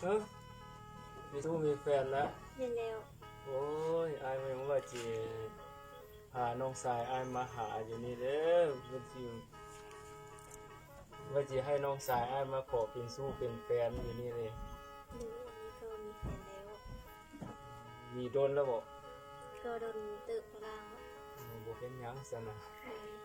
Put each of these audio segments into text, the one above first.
เฮ้ยมีทูมีแฟนแล้วเรียนแล้วโอ้ยอายมันว่าจีหาน้องสายอายมาหาอยู่นี่เด้อว่าจีว่าจีให้น้องสายอายมาขอเป็นสู้เป็นแฟนอยู่นี่เลยหรืออันนี้ก็มีแฟนแล้ว มีโดนแล้วบอกก็โดนตึกพลังบ่เป็นหยังซะนะเล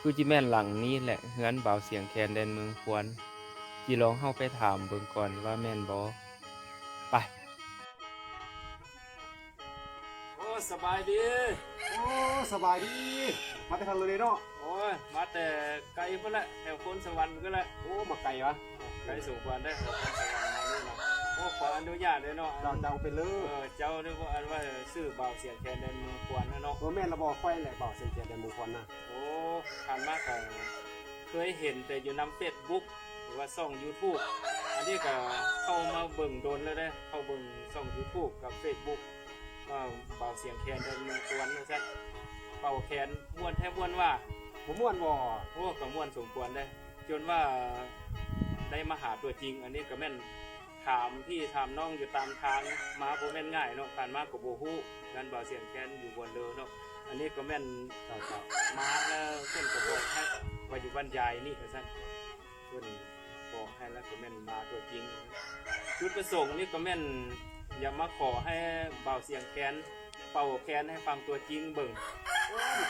คือจิแม่นหลังนี้แหละเฮือนเบาเสียงแคนแดนเมืองควรจีลองเข้าไปถามเบิ่งก่อนว่าแม่นบ่ไปโอ้สบายดี โอ้สบายดี มาแต่ทางเลยเนาะโอ้ยมาแต่ไกลพุ่นละแถวคนสวรรค์ก็ละโอ้มาไกลวะไกลสูงกว่าได้ โอ้ขออนุญาตเลยเนาะดาวดาวไปเลเอยอเจ้าเรียกว่าอันว่าซื้อเบาเสียงแคนแดนเมืองควรนะเนาะตัวแม่นระบอกไฟแหละเบาเซนเจียแดนมงคลนะโอ้ผ่านมากก็เคยเห็นแต่อยู่นำเฟซบุ๊กหรือว่าช่อง YouTube อันนี้ก็เข้ามาเบิ่งโดนแล้วเด้อเข้าเบิ่งช่อง YouTube กับ Facebook ว่าเบาเสียงแคนแดนเมืองควรว่าซั่นเป่าแคนม่วนแทบม่วนว่า ผมม่วนบ่โอ้ก็ม่วนสมควรได้จนว่าได้มาหาตัวจริง อันนี้ก็แม่น ถามพี่ถามน้องอยู่ตามทางมาบ่แม่นง่ายเนาะการมาก็บ่ฮู้กันเบาเสียงแคนอยู่บนเรือเนาะอันนี้ก็แม่นเจ้าเจ้ามาแล้วเพื่อนกับอกให้ว่าอยู่บ้านยายนี่ก็สั้นเพื่อนบอกให้แล้วก็แม่นมาตัวจริงจุดประสงค์นี่ก็แม่นอย่ามาขอให้เบาเสียงแคน เป่าแคนให้ฟังตัวจริงเบิ่ง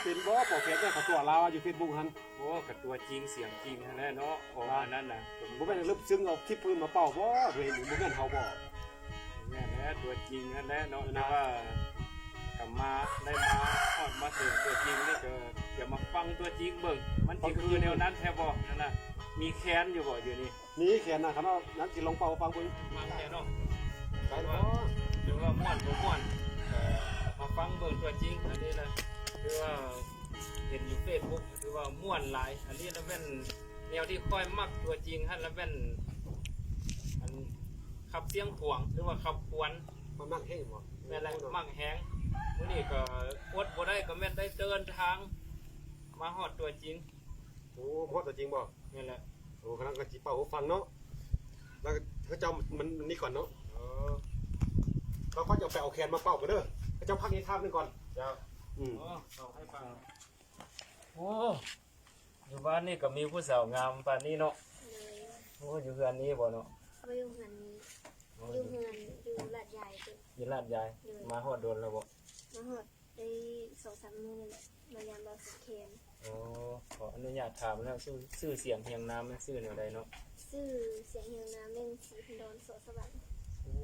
เป็นบ่ปอกเฟซได้เขาตัวลาวอยู่เฟซบุ๊กฮันโอ้กับตัวจริงเสียงจริงนั่นแหละเนาะโอ้อันนั้นน่ะผมบ่แม่นลึกซึ้งเอาคลิปปืนมาเป่าบ่ด้วยเห็นบ่แม่นเฮาบ่แม่นแหละตัวจริงนั่นแหละเนาะนะว่ากลับมาได้มาฮอดมาถึงตัวจริงนี่ก็อย่ามาฟังตัวจริงเบิ่งมันสิคือแนวนั้นแท้บ่นั่นน่ะมีแคนอยู่บ่อยู่นี่นี่แขนนะครับเนาะนั้นสิลองเป่าฟังเบิ่งมาแค่เนาะไปบ่หรือว่าม่วนบ่ม่วนเอ่อมา ฟังเบิ่งตัวจริง อันนี้นะคือว่าเห็นอยู่เฟซบุ๊กคือว่าม่วนหลาย อันนี้แล้วแม่นแนวที่ค่อยมักตัวจริงฮะแล้วแม่นอันขับเสียงขวางหรือว่าขับควนมันมักเฮงบ่แม่นแหละมักแฮงมื้อนี้ก็อดบ่ได้ก็แม่นได้เดินทาง มาฮอดตัวจริงโอ้พอตัวจริงบ่นี่แหละโอ้คณะก็สิเป่าให้ฟังเนาะแล้วก็เขาเจ้ามันมันนี่ก่อนเนาะเออเขาก็จะไปเอาแขนมาเป่ากันเด้อเขาเจ้าพักนี้ท่าบนึงก่อนเจ้าอืมโอ้เอาให้ฟังโอ้อยู่บ้านนี่ก็มีผู้สาวงามปานนี้เนาะเลยโอ้อยู่เฮือนนี้บ่เนาะเอาไปอยู่เงินนี้โอ้อยู่เงินอยู่หลัดใหญ่ตึกอยู่ลาดยายมาฮอดโดนแล้วบ่มาหอดได้สองสามมือนี่แหละมายามเราสแคนโอ้ขออนุญาตถามแล้วชื่อชื่อเสียงเพียงน้ำมันชื่อแนวใดเนาะชื่อเสียงเฮียงน้ำเล่นสีพินดอนโสดสวรรค์โอ้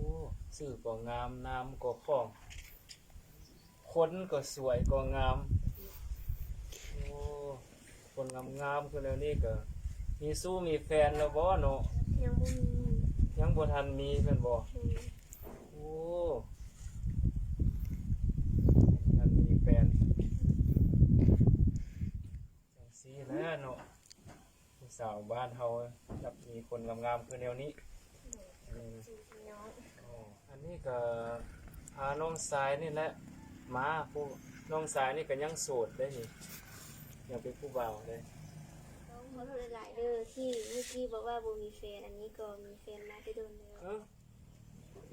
ชื่อก็งามน้ำก็คล่อง คนก็สวยก็งาม โอ้คนงามงามๆคือแล้วนี่ก็ มีสู้มีแฟนแล้วบ่เนาะยังบ่มียังบ่ทันมีแม่นบ่เลยโอ้ทันมีแฟนจังซี่แหล้วเนาะผู้สาวบ้านเฮาจับมีคนงามๆคือแนวนี้อืมชื่อพี่น้องอ๋ออันนี้ก็พาน้องสายนี่แหละ มาผู้น้องสายนี่ก็ยังโสดได้นี่ยังเป็นผู้บ่าวได้น้องเขาหลายๆเด้อที่เมื่อกี้บอกว่าบ่มีแฟนอันนี้ก็มีแฟนมาได้โดนแล้วเอ้า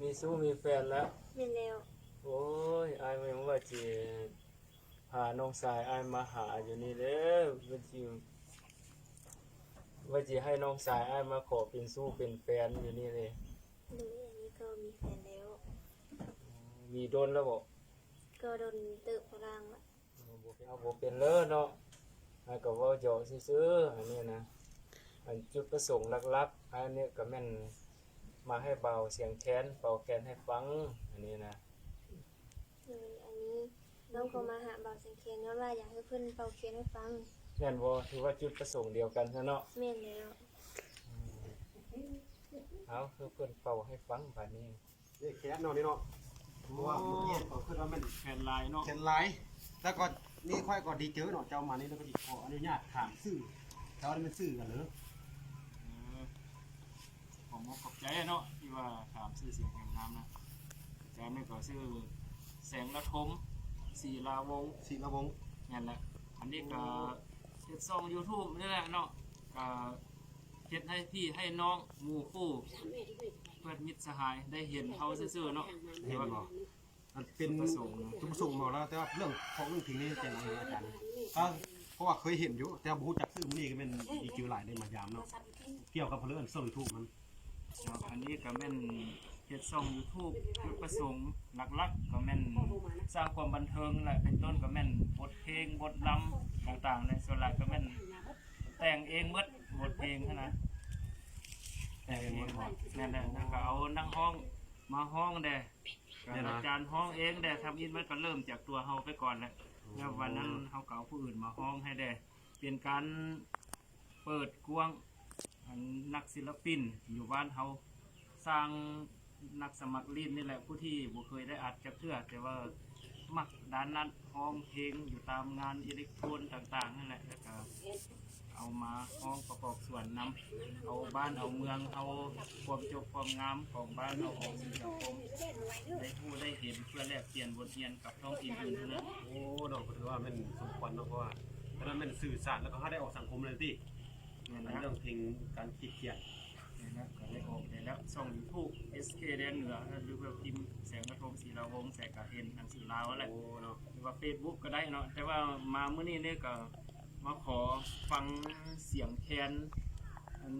มีสู้มีแฟนแล้ว แม่นแล้วโอ้ยอายมันว่าจีพาน้องสายอายมาหาอยู่นี่เด้อว่าจีว่าจีให้น้องสายอายมาขอเป็นสู้เป็นแฟนอยู่นี่เลยเลยอันนี้ก็มีแฟนแล้ว มีโดนแล้วบอก ก็โดนตึกพลังละเอาบ่เป็นเลยเนาะอายก็เว่าเจาะซื่อๆอันนี้นะอันจุดประสงค์หลักๆอันนี้ก็แม่นมาให้เบาเสียงแคนเบาแคนให้ฟังอันนี้นะเลยอันนี้น้องก็มาหาบ่าวสังเคนแล้วว่าอยากให้เพิ่นเป่าเคียนให้ฟังแม่นบ่ถือว่าจุดประสงค์เดียวกันซะเนาะแม่นแล้วเอาคือเพิ่นเป่าให้ฟังบัดนี้นี่แขนเนาะนี่เนาะ เพราะว่าเมื่อกี้เขาขึ้นว่ามันแผ่นลายเนาะแขนหลายแล้วก็นี่ค่อยก็ดีเจอเนาะเจ้ามานี่แล้วก็สิขออนุญาตถามชื่อเจ้านี่มันชื่อกันเหรอผมก็ขอบใจเนาะที่ว่าถามชื่อเสียงแห่งน้ำนะอาจารย์นี่ก็ชื่อสสงระทมศรีลาวงศ์สีละวงนั่นแหละอันนี้ก็เฮ็ดช่อง YouTube นี่แหละเนาะก็ เฮ็ดให้พี่ให้น้องหมู่คู่เพื่อนมิตรสหายได้เห็นเขาซื่อๆเนาะเห็นบ่มันเป็นจุดประสงค์จุดประสงค์บอกแล้วแต่ว่าเรื่องของเรื่องถึงนี่แจ้งให้อาจารย์ก็เพราะว่าเคยเห็นอยู่ แต่บ่รู้จักชื่อมันนี่ก็เป็นอีคิวหลายได้มายามเนาะเกี่ยวกับเรื่องส่งทูกมันเนาะอันนี้ก็แม่นเฮ็ดช่อง YouTube จุดประสงค์หลักๆก็แม่นสร้างความบันเทิงแหละเป็นต้นก็แม่นบทเพลงบทลำต่างๆในส่วนหลักก็แม่นแต่งเองหมดบท เพลงเท่านั้นแต่เองมันบอกนั่นแหละก็เอานั่งห้องมาห้องเด้เนี่ยนะ อาจารย์ห้องเองเด้ทำอินมันก็เริ่มจากตัวเฮาไปก่อนแหละ แล้ววันนั้นเฮาเก็เอาผู้อื่นมาห้องให้ได้เป็นการเปิดกว้างอันนักศิลปิน อยู่บ้านเฮาสร้างนักสมัครลินนี่แหละผู้ที่บ่เคยได้อัดจักเทื่อแต่ว่ามักด้านนั้นห้องเพลงอยู่ตามงานอิเล็กโทรนต่างๆนั่นแหละแล้วก็ เอามาห้องประกอบส่วนนำเอาบ้านเอาเมืองเอาความจบความงามของบ้านเอาของสู่สังคมได้ผู้ได้เห็นเพื่อแลกเปลี่ยนบทเรียนกับท้องถิ่นอื่นเท่านั้นโอ้ดอกก็ถือว่ามันสมควรเนาะเพราะว่าเพราะนั้นมันสื่อสารแล้วก็ให้ได้ออกสังคมเลยที่เนี่ยในนะเรื่องเพลงการคิดเขียนเนี่ยนะก็ได้ออกได้แล้วช่องยูทูบ SK แดนเหนือหรือว่าพิมพ์แสงกระทงสีลาวงศ์แสงกระเห็นหนังสือลาวอะไรโอ้เนาะหรือว่า Facebook ก็ได้เนาะแต่ว่ามาเมื่อนี้เนี่ยก็ มาขอฟังเสียงแคนอัน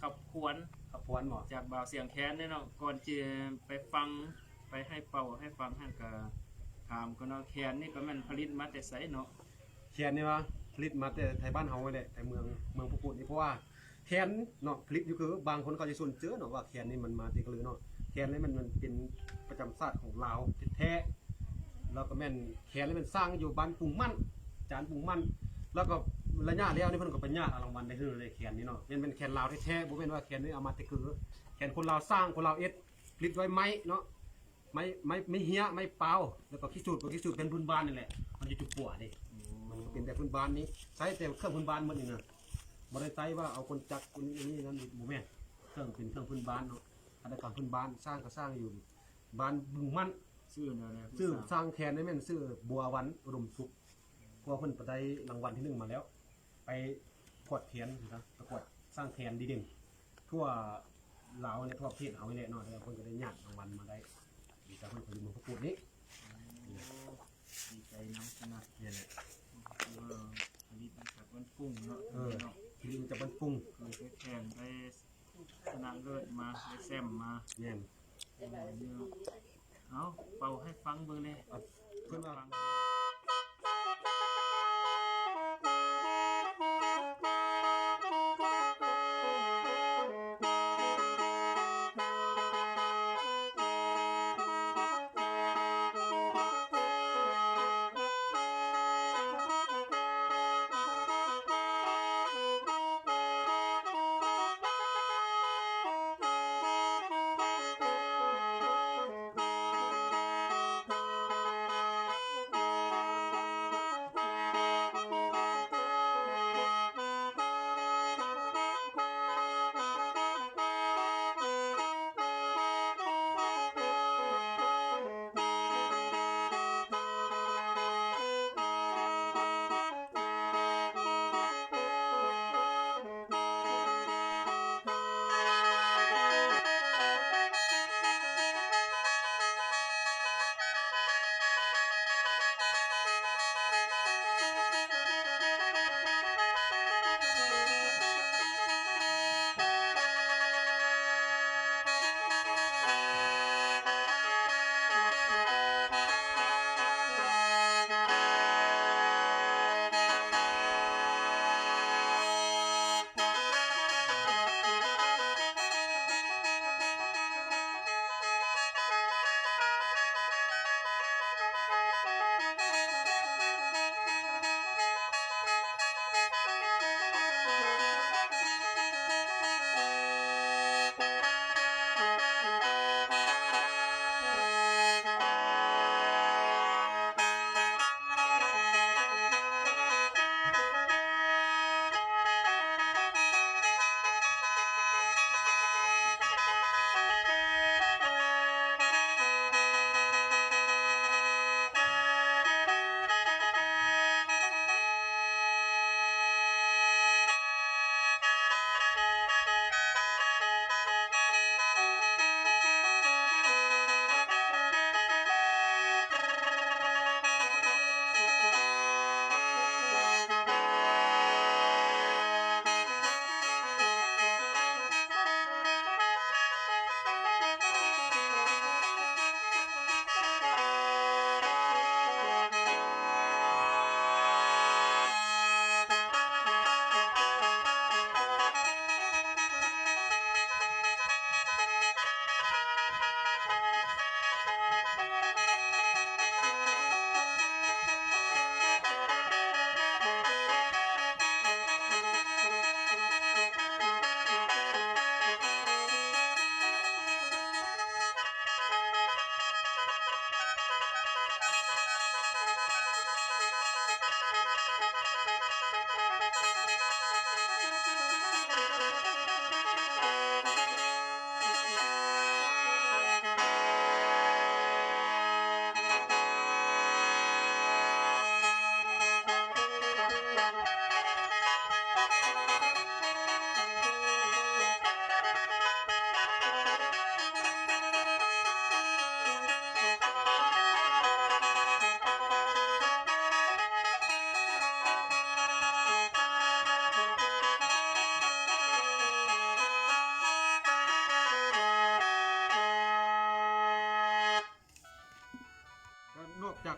ขับขวนขับพวนบ่จากบ่าวเสียงแคนเนี่ยเนาะก่อนจะไปฟังไปให้เป่าให้ฟังให้ก็ถามก็เนาะแคนนี่ก็แม่นผลิตมาแต่ไสเนาะเขียนนี่ว่าผลิตมาแต่ไทยบ้านเฮาไว้แหละแต่เมืองเมืองพุกุฎนี่เพราะว่าแคนเนาะผลิตอยู่คือบางคนเขาจะสนเจอเนาะว่าแคนนี่มันมาจากลือเนาะแคนนี่มันมันเป็นประจำศาสตร์ของลาวแท้ๆแล้วก็แม่นแคนนี่มันสร้างอยู่บ้านปุงมั่นจานปุงมั่น แล้วก็ระยะแล้วนี่เพิ่นก็เป็นญาติเอารางวัลได้คือเลยแคนนี่เนาะเป็นเป็นแคนลาวแท้ๆบ่แม่นว่าแคนนี่เอามาแต่คือแคนคนลาวสร้างคนลาวเอ็ดผลิตไว้ไม้เนาะไม้ไม้ไม้เหี้ยไม้เปล่าแล้วก็ขี้สูตรก็ขี้สูตรเป็นพื้นบ้านนี่แหละมันจะจุกปัวดิมันก็เป็นแต่พื้นบ้านนี้ใช้แต่เครื่องพื้นบ้านหมดนี่นะบ่ได้ใช้ว่าเอาคนจักรคนนี้นั่นนี่บ่แม่นเครื่องเป็นเครื่องพื้นบ้านเนาะอันนั้นการพื้นบ้านสร้างก็สร้างอยู่บ้านบึงมันชื่อเนาะนะชื่อสร้างแคนได้แม่นชื่อบัววันอุดมสุขเพราะว่าเพิ่นไปได้รางวัลที่หนึ่งมาแล้ว ไปประกวดแคนนะประกวดสร้างแคนดีเด่นทั่วลาวเนี่ยทั่วประเทศเอาไว้แหละเนาะแล้วเพิ่นก็ได้ญาติรางวัลมาได้ดีแต่เพิ่นก็อยู่เมืองประกวดนี้ดีใจนำขนาดเนี่ยแหละคือว่าผลิตมาจากบ้านกุ้งเนาะเออเนาะทีนี้มันจะบรรปรุงเคยไปแข่งไปชนะเลิศมาไปแซมมาแม่นเอาเป่าให้ฟังเบิ่งเลยเอาเพิ่นว่า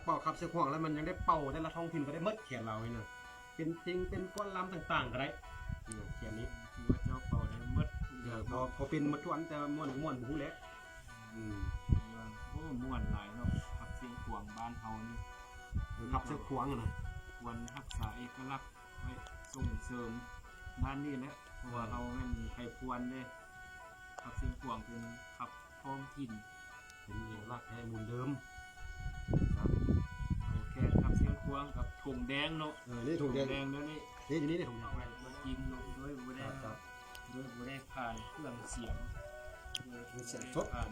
เป่าขับเสียงห่วงแล้วมันยังได้เป่าได้ละท้องถิ่นก็ได้หมดเขียนเราเลยนะเป็นเพลงเป็นก้อนลำต่างๆก็ได้นี่นะเขียนนี้คือว่าเจ้าเป่าได้หมดทุกอเอย่างอพอพอเป็นหมดทุกอันแต่ม่วนม่วนหูแหล้วอืมว่าโอ้ม่วนหลายเนาะขับเสียงขวางบ้านเฮานี่ขับเสียงขวางอะนะควรรักษาเอกลักษณ์ไว้ส่งเสริมด้านนี้แหละเพราะว่าเราไม่มีใครควรเลยขับเสียงขวางเป็นขับท้องถิ่นเป็นเอกลักษณ์แท้มูลเดิม วางกับถุงแดงเนาะเออนี่ถูกแดงแดงแล้วนี่นี่อยู่นี่นี่ถูกแดงไว้บ่จริงเนาะด้วยบ่ได้ครับด้วยบ่ได้ผ่านเครื่องเสียงด้วยบ่เสียงสดผ่าน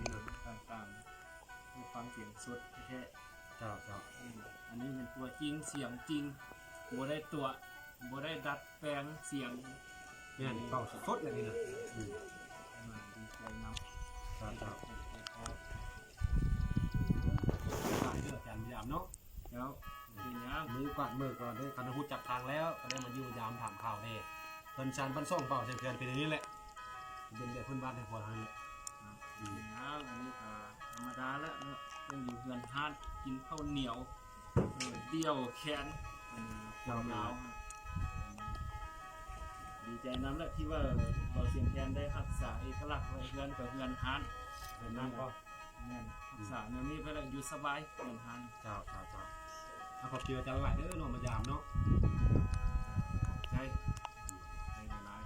ต่างๆด้วยฟังเสียงสดแท้เจ้าเจ้าๆอืมอันนี้เป็นตัวจริงเสียงจริงบ่ได้ตัวบ่ได้ดัดแปลงเสียงเนี่ยนี่เป่าสดๆเลยนี่นะอืมมาดีใจนำเจ้าเจ้าเอาฝากเรื่องอาจารย์ยามเนาะแล้ว ทีนี้มือกวาดมือก็ได้คันหูจับทางแล้วก็ได้มาอยู่ยามถามข่าวนี่เพิ่นชานเพิ่นส่งเป่าเสียงเพียนเป็นอย่างนี้แหละเป็นแบบเพิ่นบ้านในพอทางนี้ทีนี้อันนี้ก็ธรรมดาแล้วเนาะต้องอยู่เฮือนฮานกินข้าวเหนียวเออเดี่ยวแขนอืมความยาวครับดีใจนำแล้วที่ว่าเราเสียงแคนได้รักษาเอกลักษณ์ไว้เฮือนกับเฮือนฮานเป็นนั่นก็แม่นรักษาแนวนี้ไปแล้วอยู่สบายเฮือนฮานเจ้าเจ้าเจ้า ถ้าขอบเจออจารย์หลายเด้อเนาะมายามเนาะใจใจละลาย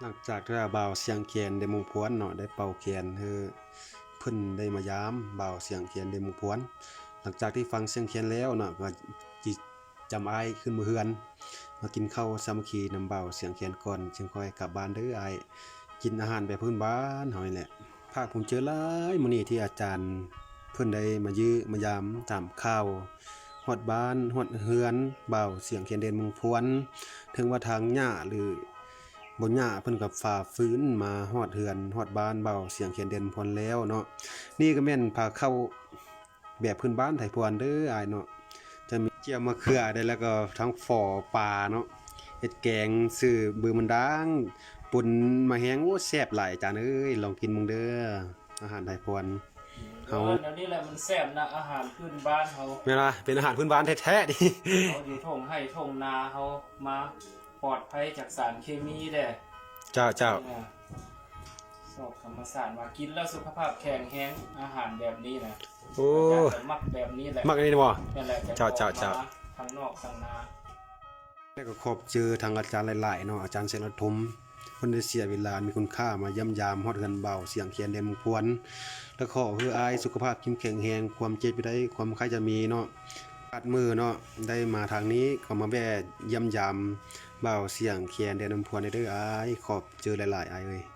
หลังจากที่ว่าบ่าวเสียงเขียนได้มุพวนเนาะได้เป่าเขียนคือเพิ่นได้มายามบ่าวเสียงเขียนได้มุพวน หลังจากที่ฟังเสียงเขียนแล้วเนาะก็จิจำอายขึ้นมือเฮือน มากินข้าวสามัคคีนำบ่าเสียงเขียนก่อนจึงค่อยกลับบ้านเด้ออายกินอาหารแบบพื้นบ้านเฮานี่แหละภาคภูมิเจอหลายมื้อนี้ที่อาจารย์ เพิ่อนได้มายื้อมายามถามข่าวฮอดบ้านฮอดเฮือนเบาเสียงเขียนเด่นมุงพวน ถึงว่าทางหญ้าหรือบนหญ้าเพิ่นกับฝ่าฟื้นมาฮอดเฮือนฮอดบ้านเบาเสียงเขียนเด่นพลแล้วเนาะนี่ก็แม่นพาเข้าแบบพื้นบ้านไทยพวนเด้ออายเนาะจะมีเจียวมะเขือได้แล้วก็ทั้งฝ่อปลาเนาะเฮ็ดแกงซื้อบือมันดังปุ่นมาแฮงโอ้แซ่บหลายจานเอ้ยลองกินมึงเด้ออาหารไทยพวน เอาแนวนี้แหละมันแซ่บนะอาหารพื้นบ้านเขาแม่นล่ะเป็นอาหารพื้นบ้านแท้ๆดิเขาอยู่ทงให้ทงนาเขามาปลอดภัยจากสารเคมีแด้เจ้าเจ้าเนี่ยสอบธรรมศาสตร์มากินแล้วสุขภาพแข็งแรงอาหารแบบนี้นะโอ้อาจารย์จะมักแบบนี้แหละมักอันนี้บ่นั่นแหละจะเจ้าเจ้าออกมเจ้าทางนอกทางนาแล้วก็ขอบเจอทางอาจารย์หลายๆเนาะอาจารย์เสรทม คนได้เสียเวลา มีคุณค่ามาย่ำยามฮอดเงินเบา เสียงเขียนเดนมพวน และขอเพื่ออายสุขภาพเข้มแข็งแรงความเจ็บไปได้ความใครจะมีเนาะปัดมือเนาะได้มาทางนี้ก็มาแว่ย่ำยามเบาเสียงเขียนเดนมพวนได้เด้ออายขอบเจอหลายๆอายเลย